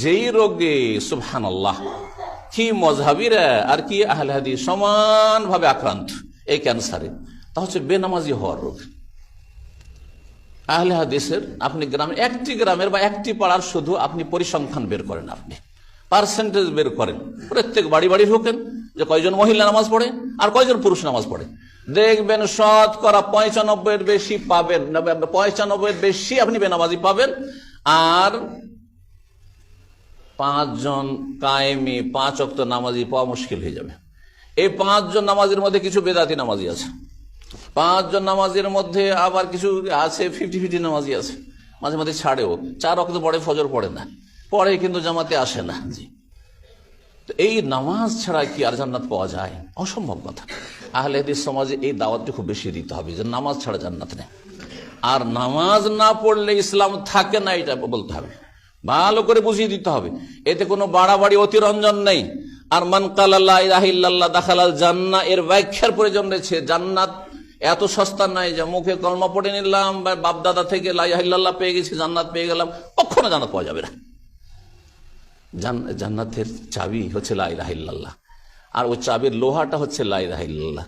যেই রোগে সুবহান আল্লাহ কি মজহাবিরা আর কি আহলে হাদিস সমানভাবে আক্রান্ত, এই ক্যান্সারে তা হচ্ছে বেনামাজি হওয়ার রোগ। আহলে হাদিসের, আপনি গ্রামে, একটি গ্রামের বা একটি পাড়ার শুধু আপনি পরিসংখ্যান বের করেন আপনি। পার্সেন্টেজ বের করেন। প্রত্যেক বাড়ি বাড়ি ঢোকেন যে কয়জন মহিলা নামাজ পড়ে আর কয়জন পুরুষ নামাজ পড়ে। দেখবেন শতকরা এর বেশি পাবেন পঁয়চানব্বই এর বেশি আপনি বেনামাজি পাবেন। আর পাঁচজন কায়েমি, পাঁচ অক্ত নামাজি পাওয়া মুশকিল হয়ে যাবে। এই পাঁচজন নামাজের মধ্যে কিছু বেদাতি নামাজি আছে। পাঁচজন নামাজের মধ্যে আবার কিছু আছে ফিফটি ফিফটি নামাজি আছে। মাঝে মাঝে ছাড়েও। চার অক্ত পড়ে, ফজর পড়ে না। পরে কিন্তু জামাতে আসে না। জি। তো এই নামাজ ছাড়া কি আর জান্নাত পাওয়া যায়? অসম্ভব কথা। আহলে সমাজে এই দাওয়াতটি খুব বেশি দিতে হবে যে নামাজ ছাড়া জান্নাত নেই। আর নামাজ না পড়লে ইসলাম থাকে না, এটা বলতে হবে। ভালো করে বুঝিয়ে দিতে হবে। এতে কোনো বাড়াবাড়ি, অতিরঞ্জন নেই। আর মান কাল্লাহ দাখালাল জান্না, এর ব্যাখ্যার প্রয়োজন রয়েছে। জান্নাত এত সস্তা নাই যে মুখে কলমা পড়ে নিলাম, বা বাপদাদা থেকে লাইহিল্লাহ পেয়ে গেছি, জান্নাত পেয়ে গেলাম, কখনো জান্নাত পাওয়া যাবে না। জান্নাতের চাবি হচ্ছে লাইলাহিল্লাহ আর ওই চাবির লোহাটা হচ্ছে লাইলাহিল্লাহ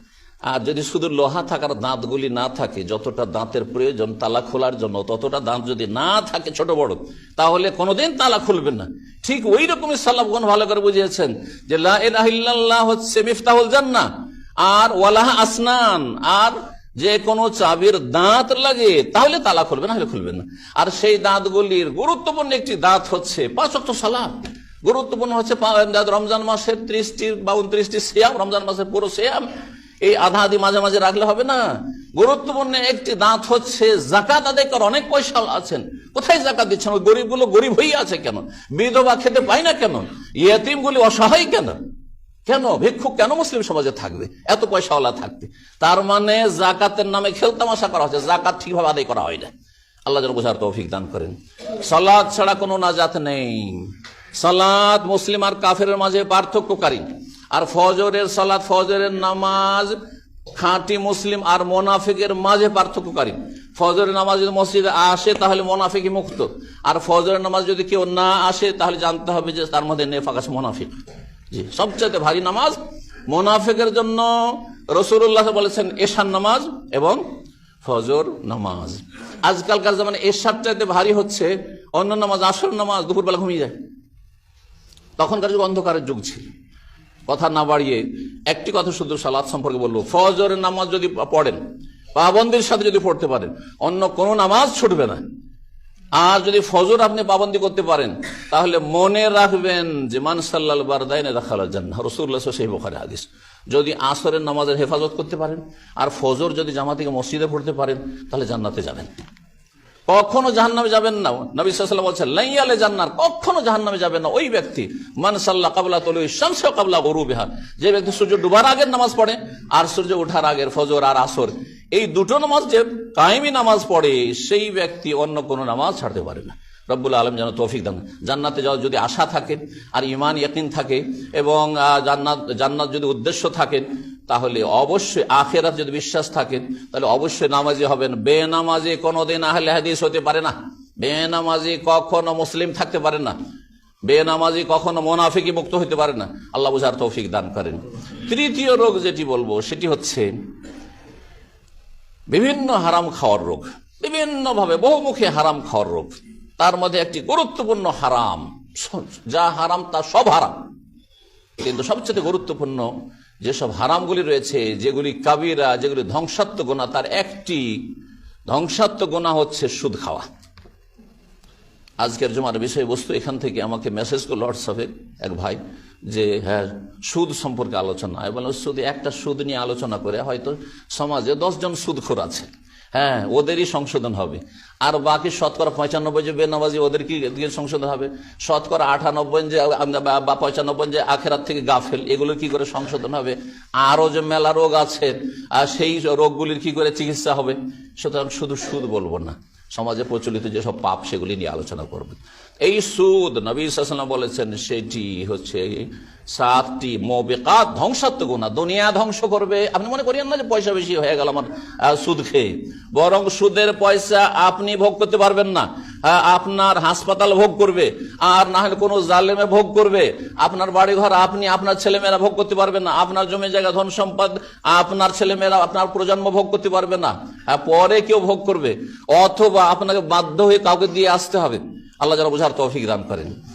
আর যদি শুধু লোহা থাকার দাঁতগুলি না থাকে, যতটা দাঁতের প্রয়োজন তালা খোলার জন্য, ততটা দাঁত যদি না থাকে ছোট বড়, তাহলে কোনোদিন তালা খুলবে না। ঠিক ওই রকমই সাল্লাফগণ ভালো করে বুঝিয়েছেন যে লাহ হচ্ছে মিফতাহুল জান্না আর ওয়ালাহ আসনান, আর যে কোনো চাবির দাঁত লাগে, তাহলে তালা খুলবে না হলে খুলবে না। আর সেই দাঁতগুলির গুরুত্বপূর্ণ একটি দাঁত হচ্ছে পাঁচ অক্ট সালাম গুরুত্বপূর্ণ হচ্ছে রমজান মাসের ত্রিশটি বা উনত্রিশটি সিয়াম, রমজান মাসের পুরো সিয়াম এই আধা আধি মাঝে মাঝে রাখলে হবে না? গুরুত্বপূর্ণ একটি দাঁত হচ্ছে জাকাত আদায় করার অনেক পয়সা আছেন। কোথায় জাকাত দিচ্ছেন? ওই গরিবগুলো গরিব হয়ে আছে কেন? বিধবা খেতে পায় না কেন? ইয়েতিমগুলি অসহায় কেন? কেন? ভিক্ষুক কেন মুসলিম সমাজে থাকবে? এত পয়সাওয়ালা থাকবে তার মানে জাকাতের নামে খেলতামাশা করা হচ্ছে। জাকাত ঠিকভাবে আদায় করা হয় না। আল্লাহ যেন বোঝার তৌফিক দান করেন। সালাদ ছাড়া কোনো নাজাত নেই। সালাদ মুসলিম আর কাফের মাঝে পার্থক্যকারী। আর ফজরের সালাদ ফজরের নামাজ, খাঁটি মুসলিম আর মোনাফিকের মাঝে পার্থক্যকারী। ফজরের নামাজ যদি মসজিদে আসে, তাহলে মোনাফিকই মুক্ত। আর ফজরের নামাজ যদি কেউ না আসে, তাহলে জানতে হবে যে তার মধ্যে নেফাক আছে, মোনাফিক। জি সবচেয়ে ভারী নামাজ, মোনাফেকের জন্য রসুল্লাহ বলেছেন এশার নামাজ এবং ফজর নামাজ। আজকালকার জামানে এশার চাইতে ভারী হচ্ছে অন্য নামাজ, আসর নামাজ, দুপুরবেলা ঘুমিয়ে যায়। তখনকার যুগ অন্ধকারের যুগ ছিল। কথা না বাড়িয়ে একটি কথা শুধু সালাদ সম্পর্কে বলব। ফজরের নামাজ যদি পড়েন, পাবন্দির সাথে যদি পড়তে পারেন, অন্য কোনো নামাজ ছুটবে না। আর যদি ফজর আপনি পাবন্দি করতে পারেন, তাহলে মনে রাখবেন যে মান সাল্লাল বারদাইনে রাখাল জান্না রসুল্লাহ সেই বোখারে হাদিস। যদি আসরের নামাজের হেফাজত করতে পারেন, আর ফজর যদি জামা থেকে মসজিদে পড়তে পারেন, তাহলে জান্নাতে যাবেন। কখনো জাহান্নামে যাবেন না। নবী সাল্লাম বলছেন, লাইয়ালে জান্নার কখনো জাহান্নামে যাবেন না। ওই ব্যক্তি, মান সাল্লাহ কাবলা তলু কাবলা গরু বেহা যে ব্যক্তি সূর্য ডুবার আগের নামাজ পড়ে, আর সূর্য ওঠার আগের ফজর আর আসর। এই দুটো নামাজ যে কায়েমি নামাজ পড়ে, সেই ব্যক্তি অন্য কোনো নামাজ ছাড়তে পারে না। রব্বুল আলম যেন তৌফিক দান জান্নাতে যাওয়ার যদি আশা থাকে, আর ইমান ইয়াকিন থাকে, এবং জান্নাত জান্নাত যদি উদ্দেশ্য থাকে তাহলে অবশ্যই আখেরাত যদি বিশ্বাস থাকে, তাহলে অবশ্যই নামাজি হবেন। বেনামাজি কোনোদিন আহলে হাদিস হতে পারে না। বেনামাজি কখনো মুসলিম থাকতে পারে না। বেনামাজি কখনো মোনাফিকি মুক্ত হতে পারে না। আল্লাহ বুঝার তৌফিক দান করেন। তৃতীয় রোগ যেটি বলব, সেটি হচ্ছে বিভিন্ন হারাম খাওয়ার রোগ। বিভিন্নভাবে বহুমুখী হারাম খাওয়ার রোগ। তার মধ্যে একটি গুরুত্বপূর্ণ হারাম। যা হারাম তা সব হারাম। কিন্তু সবচেয়ে গুরুত্বপূর্ণ যেসব হারামগুলি রয়েছে, যেগুলি কাবিরা, যেগুলি ধ্বংসাত্মক গোনা তার একটি ধ্বংসাত্মক গোনা হচ্ছে সুদ খাওয়া। আজকের জমার বিষয়বস্তু এখান থেকে আমাকে মেসেজ করল হোয়াটসঅ্যাপে এক ভাই যে হ্যাঁ সুদ সম্পর্কে আলোচনা। এবং সুদ একটা সুদ নিয়ে আলোচনা করে হয়তো সমাজে দশজন সুদখোর আছে। হ্যাঁ ওদেরই সংশোধন হবে। আর বাকি শতকরা পঁচানব্বই যে বেনামাজি, ওদের কি সংশোধন হবে? শতকরা আটানব্বই যে, বা- পঁচানব্বই যে আখেরাত থেকে গাফেল, এগুলো কি করে সংশোধন হবে? আরও যে মেলা রোগ আছে, আর সেই রোগগুলির কি করে চিকিৎসা হবে? সুতরাং শুধু সুদ বলব না, সমাজে প্রচলিত যেসব পাপ, সেগুলি নিয়ে আলোচনা করবে। এই সুদ, নবী বলেছেন, সেটি হচ্ছে সাতটি মোবেকাত ধ্বংসাত্মক গুণা দুনিয়া ধ্বংস করবে। আপনি মনে করেন না যে পয়সা বেশি হয়ে গেল আমার সুদ খেয়ে। বরং সুদের পয়সা আপনি ভোগ করতে পারবেন না। আপনার হাসপাতাল ভোগ করবে, আর না হলে কোনো জালেমে ভোগ করবে। আপনার বাড়ি ঘর আপনি আপনার ছেলেমেয়েরা ভোগ করতে পারবেন না। আপনার জমি জায়গা, ধন সম্পদ আপনার ছেলেমেয়েরা, আপনার প্রজন্ম ভোগ করতে পারবে না। পরে কেউ ভোগ করবে। অথবা আপনাকে বাধ্য হয়ে কাউকে দিয়ে আসতে হবে। আল্লাহ যেন বোঝার তৌফিক দান করেন।